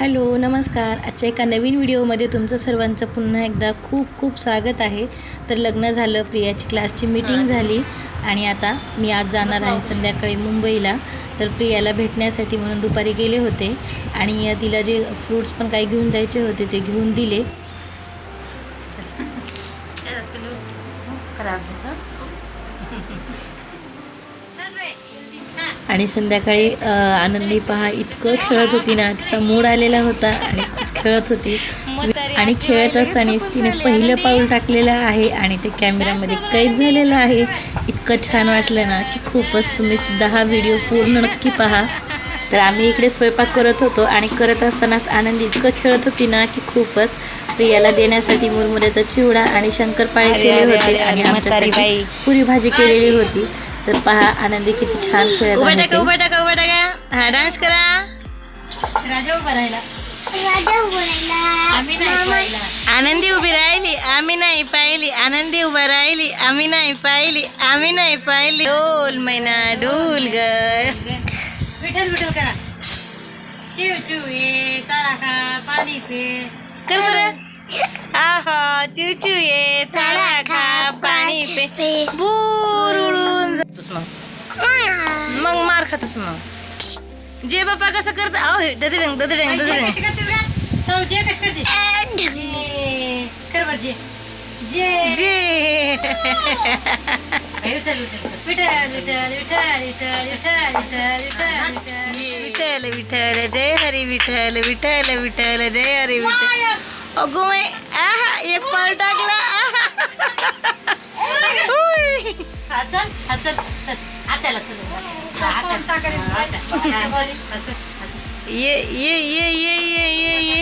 Hello नमस्कार. आजच्या एका नवीन व्हिडिओमध्ये तुमचं सर्वांचं पुन्हा एकदा खूप खूप स्वागत आहे. तर लग्न झालं प्रियाची क्लासची मीटिंग झाली आणि आता मी आज जाणार आहे संध्याकाळी मुंबईला. तर प्रियाला भेटण्यासाठी म्हणून दुपारी गेले होते आणि तिला जे फ्रूट्स पण काही घेऊन द्यायचे होते ते घेऊन दिले. आणि संध्याकाळी आनंदी पहा इतकं खेळत होती ना तिचा मूड आलेला होता आणि खूप खेळत होती. आणि खेळत असतानाच तिने पहिलं पाऊल टाकलेलं आहे आणि ते कॅमेऱ्यामध्ये कैद झालेलं आहे. इतकं छान वाटलं ना की खूपच तुम्ही सुद्धा हा व्हिडिओ पूर्ण नक्की पहा. तर आम्ही इकडे स्वयंपाक करत होतो आणि करत असतानाच आनंदी इतकं खेळत होती ना की खूपच प्रियाला देण्यासाठी मुरमुऱ्याचा चिवडा आणि शंकरपाळे केले होते. आणि आमच्यासाठी पुरी भाजी केलेली होती. तर पहा आनंदी किती छान खेळत उभा टाका. उभा टाका उभा टाका. हा डान्स करा. आनंदी उभी राहिली आम्ही नाही पाहिली. आनंदी उभा राहिली आम्ही नाही पाहिली आम्ही नाही पाहिली. डोल मैना डोल ग. विठ्ठल विठ्ठल करा. चिव चिव ये का पाणी पे. कर बरं आहा चू चू ये चला खा पाणी पे. बूर उडून मग मग मार खातोस मग जे बापा कसं करत अहो ददरिंग ददरिंग ददरिंग जे विठ्ठल विठ्ठल जय हरी विठ्ठल विठ्ठल विठ्ठल जय हरी विठ्ठल अगो मी आहा एक पाल टाकला आहा एक. उई. ये ये ये ये ये ये ये.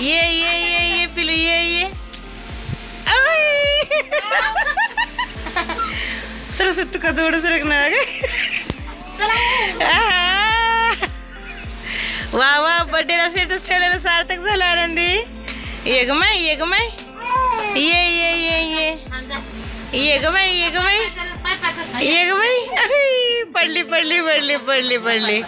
ये ये ये ये पिलू ये ये. उई. सरस्वती तुका थोडं सरक ना ग आहा. वा वा बर्थडेला स्टेटस ठेवलेलं सार्थक झालं आनंदी. ये ग माय ये ग माय. ये ये ये ये. ये भाई ये ग बाई. ये ग बाई. पडली पडली पडली पडली पडली.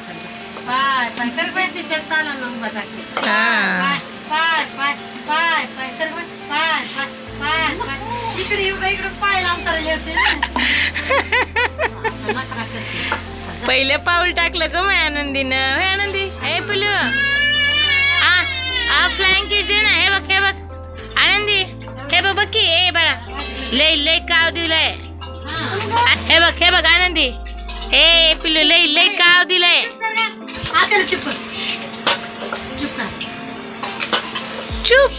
पहिलं पाऊल टाकलं ग मग आनंदीनं. हे आनंदी? हे पिलू. आ फ्लाइंग किस दे ना. हे बघ हे बघ. आनंदी. बघ की ए काव दिलंय हे बघ हे बघ आनंदी हे पिलू लय लय काव दिलंय चुप।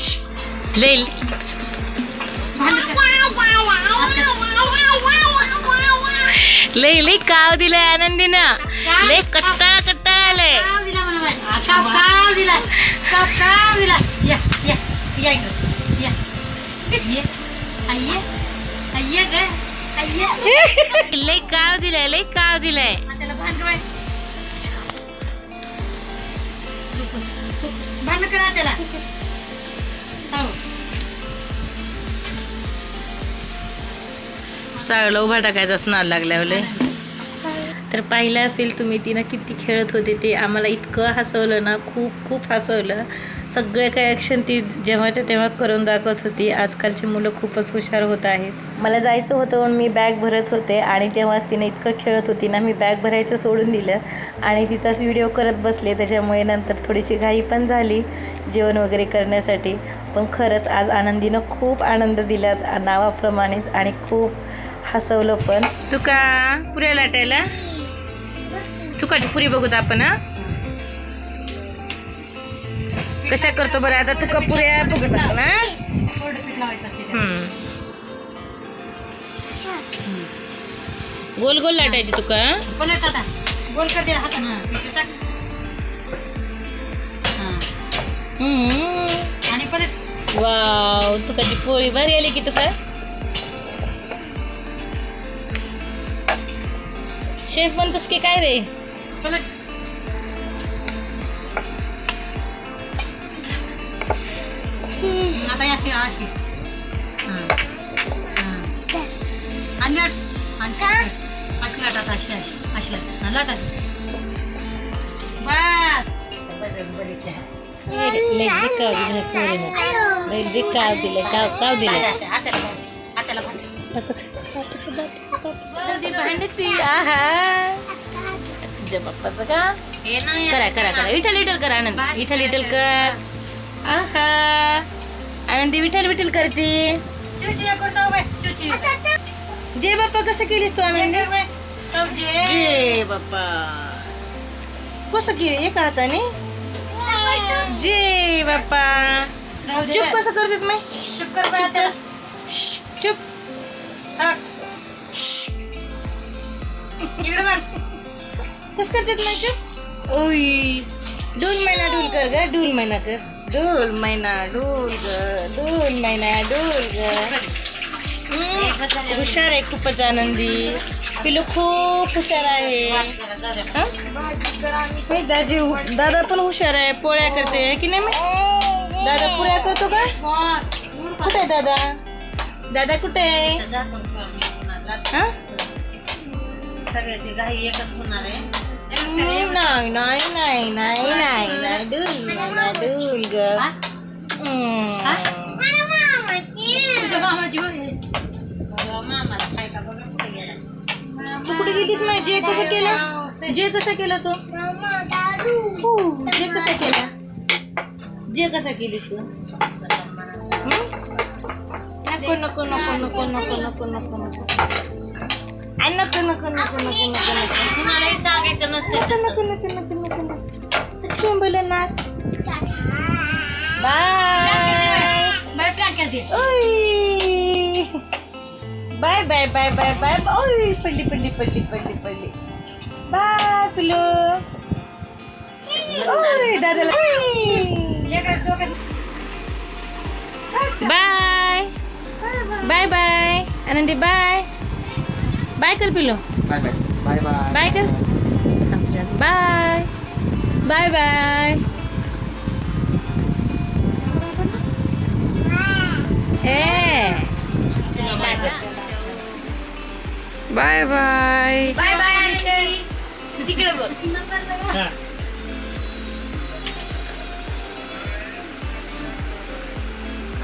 काव दिला काव दिला, काव या या या लय काव दिलाय लय काव दिलाय भांड करा उभा टाकायचं असणार लागल्या तर पाहिलं असेल तुम्ही तिनं किती खेळत होते ते. आम्हाला इतकं हसवलं ना खूप खूप हसवलं. सगळे काही ॲक्शन ती जेव्हाच्या तेव्हा करून दाखवत होती. आजकालची मुलं खूपच हुशार होत आहेत. मला जायचं होतं म्हणून मी बॅग भरत होते आणि तेव्हाच तिने इतकं खेळत होती ना मी बॅग भरायचं सोडून दिलं. आणि तिचाच व्हिडिओ करत बसले त्याच्यामुळे नंतर थोडीशी घाई पण झाली जेवण वगैरे करण्यासाठी. पण खरंच आज आनंदीनं खूप आनंद दिला नावाप्रमाणेच आणि खूप हसवलं पण. तुका पुऱ्या लाटायला? तुकाची पुरी बघूत आपण हा. कशा करतो बरं आता? तुका पुऱ्या बघत आपण. गोल गोल लाटायची तुका गोल कर. आणि पलट. वाव तुकाची पोळी भारी आली की तुका. शेफ म्हणतोस की काय रे? पलट आता अशी अशी हा. हा. आणि लाट अशी लाट आता अशी अशी अशी लाट हा, लाट अशी बस लय जिकाव दिलं पोरीनं लय जिकाव दिलं काव काव दिलं नंदी भांडी ती आहा तुझ्या बाप्पाचं का करा करा करा। विठ्ठल विठ्ठल कर आनंद। विठ्ठल विठ्ठल कर आहा। आनंदी विठ्ठल विठ्ठल करते जे बाप्पा कसं केलीस तू आनंदी? जे। बाप्पा। कसं केली? एका हाताने? जे बाप्पा। चुप कसं करतात मी चुप कर. चुप. बघ. कसं करतात मी चुप ओय. डूल महिना डूल कर ग डूल महिना कर. डूल महिना डूल ग डूल महिना डूल ग. हुशार आहे खूपच आनंदी पिलू खूप हुशार आहे. दाजी दादा पण हुशार आहे पोळ्या करते है की नाही मी दादा पुऱ्या करतो का. कुठे आहे दादा? दादा कुठे आहे. हं? सगळ्याची घाई एकच होणार आहे. हम्म, नाही नाही नाही नाही नाही नाही डूल महिना डूल ग हम्म. तुझ्या मामाची होय. तू कुठे गेलीस मग जे कसं केलं जे कसं केलं तू हो, जे कसं केलं जे कसं केलीस तू हं? नको नको नको नको नको नको नको नको आ, नको नको नको नको नको नको कुणालाही सांगायचं नसतं नको नको नको नको नको नको चिंबलं ना बाय बाय काय करते ओय bye bye bye bye bye ओय पडली पडली पडली पडली पडली बाय पिलो ओय दादाला लेकरं डोक्यात bye bye bye Anandi bye bye कर पिलो bye bye bye bye bye कर. बाय बाय बाय ए. Bye bye bye bye Anandi तिकडे बघ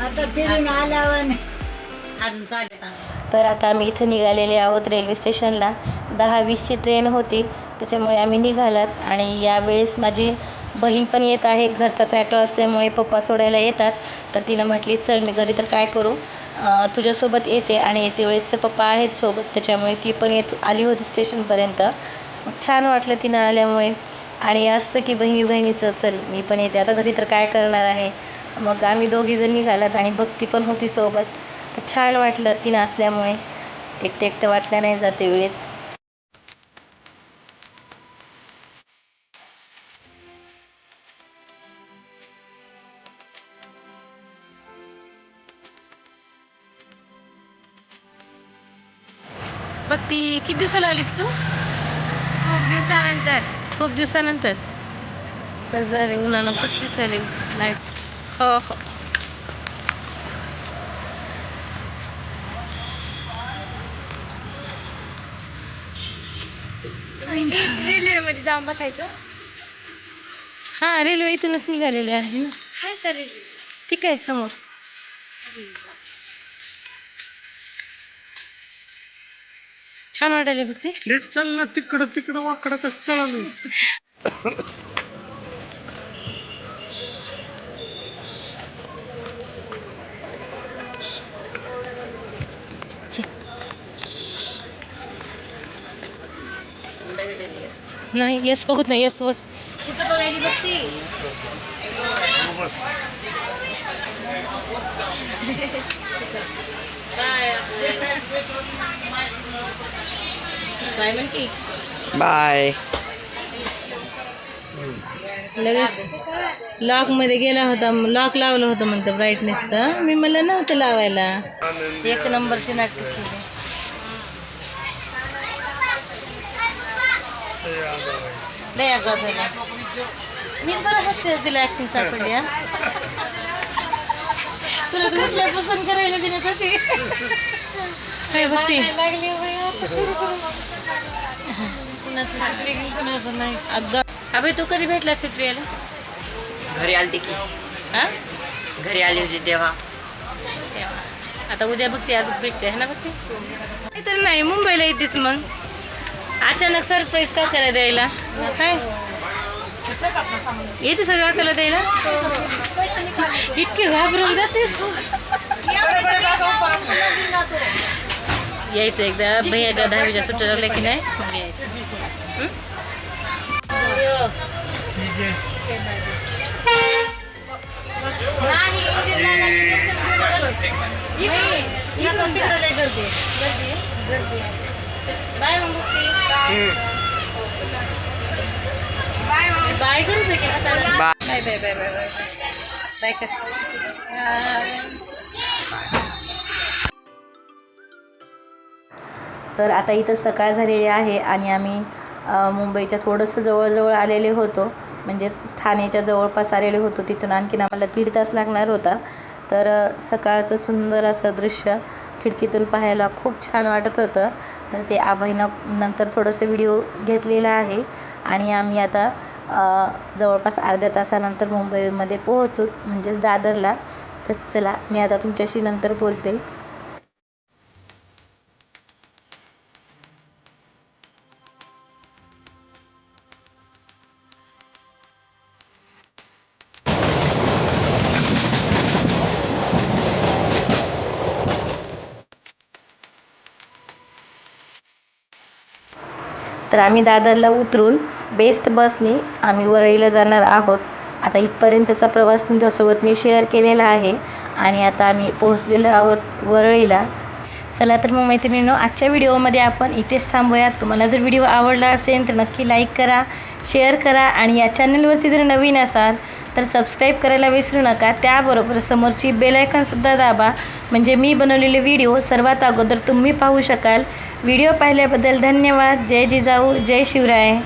आता फिरून आल्यावर अजून चालेल तर आता आम्ही इथं निघालेले आहोत रेल्वे स्टेशनला. दहा वीसची ट्रेन होती त्याच्यामुळे आम्ही निघालात. आणि यावेळेस माझी बहीण पण येत आहे घरचाच ॲटो असल्यामुळे पप्पा सोडायला येतात. तर तिनं म्हटली चल मी घरी तर काय करू? तुझ्यासोबत येते आणि येते वेळेस तर पप्पा आहेत सोबत त्याच्यामुळे ती पण येत आली होती स्टेशनपर्यंत. मग छान वाटलं तिनं आल्यामुळे. आणि असतं की बहिणी बहिणीचं चल मी पण येते. आता घरी तर काय करणार आहे? मग आम्ही दोघीजण निघालात आणि भक्ती पण होती सोबत. छान वाटलं तिनं असल्यामुळे. एकटं एकटं वाटलं नाही जाते वेळेस भक्ती किती दिवसाला आलीस तू? खूप दिवसानंतर. खूप दिवसानंतर? कसं झाले उन्हानं कसं दिसायले नाही. हो हो. रेल्वेमध्ये जाऊन बसायचं. हां रेल्वे इथूनच निघालेली आहे ना. हाय का रेल्वे? ठीक आहे समोर. छान वाटायले भक्ती लेट चाल ना तिकडं तिकडं वाकडं कसं चालू नाही यस बघत. नाही यस बस बाय लगेच लॉकमध्ये गेला होता लॉक लावलं होतं म्हणतं ब्राईटनेसचं मी मला नव्हतं लावायला. एक नंबरची नाटक केली. लय आगाव झाला मीच बरं हसते तिला ऍक्टिंग सापडली हा. तुला तर पसंत करायला दिलं कशी काय आपली की कुणाचं नाही? अगं अभि तू कधी भेटला प्रियाला घरी आलती की. हा? घरी आली होती तेव्हा. तेव्हा. आता उद्या बघते अजून भेटते है ना बघते काहीतरी नाही मुंबईला येतेस मग. अचानक सरप्राईज का करा द्यायला काय? येते सगळं कला द्यायला इतके घाबरून जातेस. यायचं एकदा. भैयाच्या दहावीच्या सुट्ट्या लागल्या की नाही? मग यायचं. बाय मग bye. Bye bye bye bye bye bye कर तर आता इथं सकाळ झालेली आहे आणि आम्ही मुंबईच्या थोडंसं जवळजवळ आलेले होतो. म्हणजेच ठाण्याच्या जवळपास आलेले होतो. तिथून आणखीन आम्हाला दीड तास लागणार होता. तर सकाळचं सुंदर असं दृश्य खिडकीतून पाहायला खूप छान वाटत होतं. तर ते आबाईनं नंतर थोडंसं व्हिडिओ घेतलेला आहे. आणि आम्ही आता जवळपास अर्ध्या तासानंतर मुंबईमध्ये पोहोचू म्हणजेच दादरला. तर चला मी आता तुमच्याशी नंतर बोलते. आम्ही दादरला उतरून बेस्ट बसने आम्ही वरळीला जाणार आहोत. आता इथपर्यंतचा प्रवास तुमच्यासोबत मी शेअर केलेला आहे आणि आता आम्ही पोहोचलेलो आहोत वरळीला. चला तर मग मैत्रिणींनो आजच्या व्हिडिओमध्ये आपण इथेच थांबूयात. तुम्हाला जर व्हिडिओ आवडला असेल तर नक्की लाईक करा शेअर करा आणि या चॅनलवरती जर नवीन असाल तर सबस्क्राईब करायला विसरू नका. त्याबरोबर समोरची बेलायकनसुद्धा दाबा. म्हणजे मी बनवलेले व्हिडिओ सर्वात अगोदर तुम्ही पाहू शकाल. व्हिडिओ पाहिल्याबद्दल धन्यवाद. जय जिजाऊ जय शिवराय.